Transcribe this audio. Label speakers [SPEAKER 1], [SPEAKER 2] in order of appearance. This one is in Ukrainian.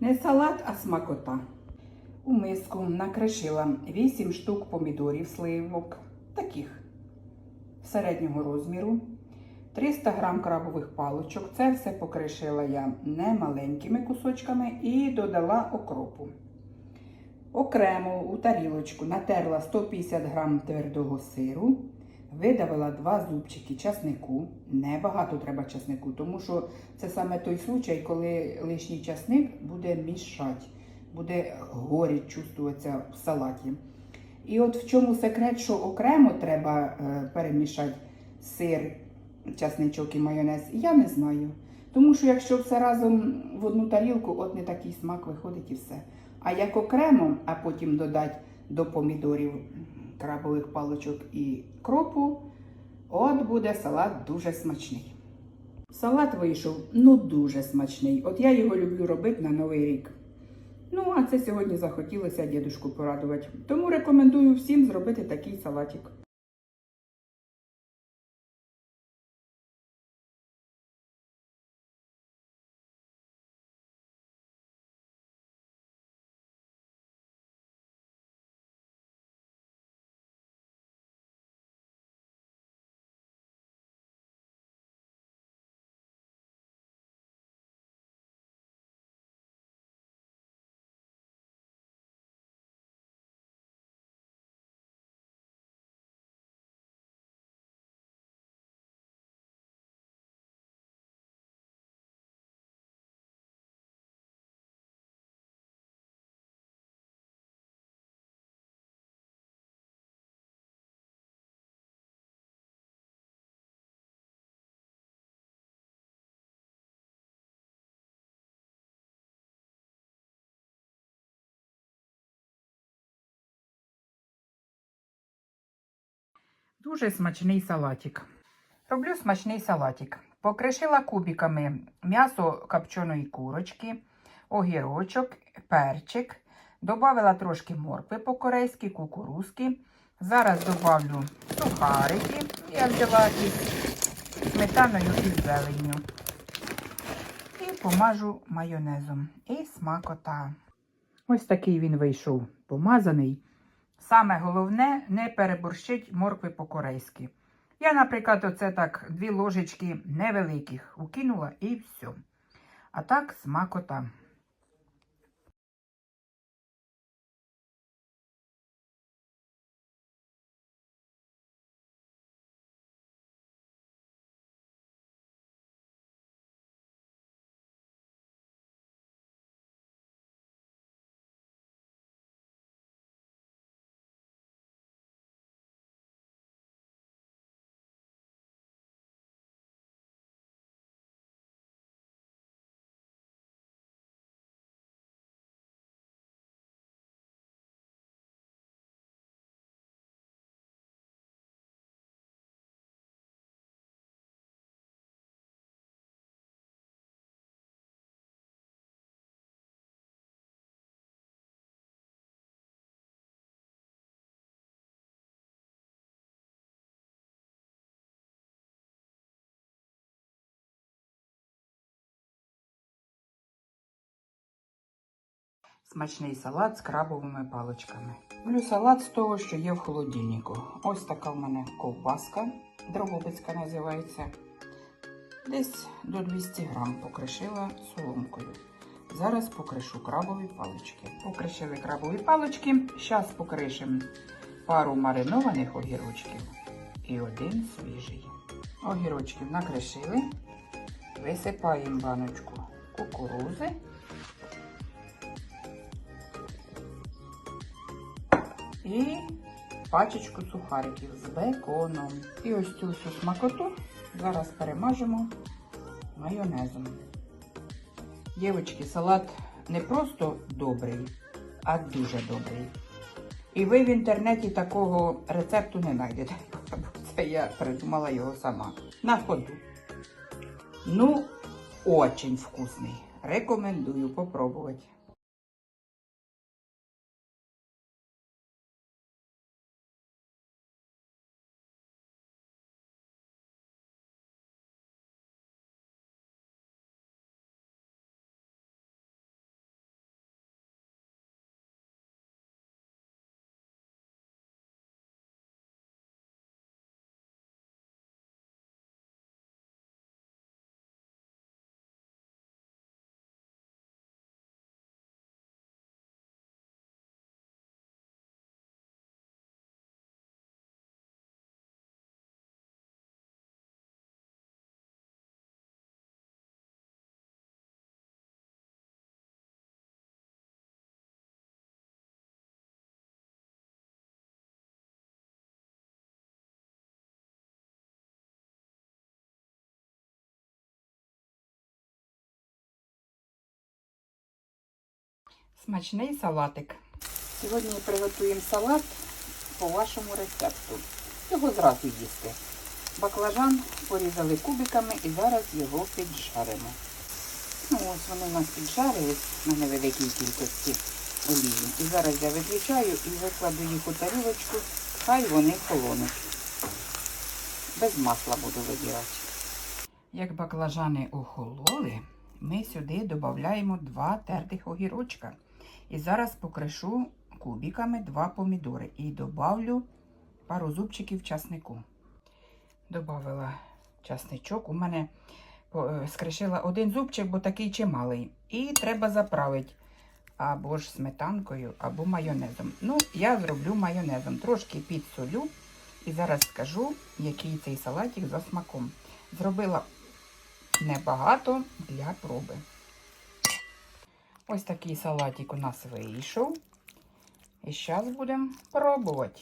[SPEAKER 1] Не салат, а смакота. У миску накришила 8 штук помідорів сливок, таких середнього розміру, 300 грам крабових палочок. Це все покришила я не маленькими кусочками і додала окропу. Окремо у тарілочку натерла 150 грам твердого сиру, видавила два зубчики часнику. Небагато треба часнику, тому що це саме той случай, коли лишній часник буде мішати, буде горіч чувствуватися в салаті. І от в чому секрет, що окремо треба е, перемішати сир, часничок і майонез, я не знаю. Тому що якщо все разом в одну тарілку, от не такий смак виходить і все. А як окремо, а потім додати до помідорів крабових паличок і кропу, от буде салат дуже смачний. Салат вийшов ну дуже смачний. От я його люблю робити на Новий рік. Ну, а це сьогодні захотілося дідушку порадувати. Тому рекомендую всім зробити такий салатик. Дуже смачний салатик. Роблю смачний салатик. Покришила кубиками м'ясо копченої курочки, огірочок, перчик. Добавила трошки моркви по-корейськи, кукурузки. Зараз добавлю сухарики. Я взяла із сметаною і зеленню. І помажу майонезом. І смакота. Ось такий він вийшов помазаний. Саме головне не переборщить моркви по-корейськи. Я, наприклад, оце так дві ложечки невеликих укинула і все. А так смакота. Смачний салат з крабовими паличками. Люблю салат з того, що є в холодильнику. Ось така в мене ковбаска, дробовицька називається. Десь до 200 грам покришила соломкою. Зараз покришу крабові палички. Покришили крабові палички. Зараз покришимо пару маринованих огірочків і один свіжий. Огірочків накришили. Висипаємо баночку кукурузи. І пачечку сухариків з беконом. І ось цю всю смакоту зараз перемажемо майонезом. Дівчатки, салат не просто добрий, а дуже добрий. І ви в інтернеті такого рецепту не знайдете. Це я придумала його сама. На ходу. Ну, очень вкусний. Рекомендую попробувати. Смачний салатик. Сьогодні приготуємо салат по вашому рецепту. Його зразу їсти. Баклажан порізали кубиками і зараз його піджаримо. Ну, ось вони у нас піджарились на невеликій кількості олії. І зараз я виключаю і викладу їх у тарілочку, хай вони холонуть. Без масла буду видірати. Як баклажани охололи, ми сюди додаємо два тертих огірочка. І зараз покришу кубиками два помідори і добавлю пару зубчиків часнику. Добавила часничок. У мене е, скришила один зубчик, бо такий чималий. І треба заправити або ж сметанкою, або майонезом. Ну, я зроблю майонезом. Трошки підсолю. І зараз скажу, який цей салатик за смаком. Зробила небагато для проби. Ось такий салатик у нас вийшов. І зараз будемо пробувати.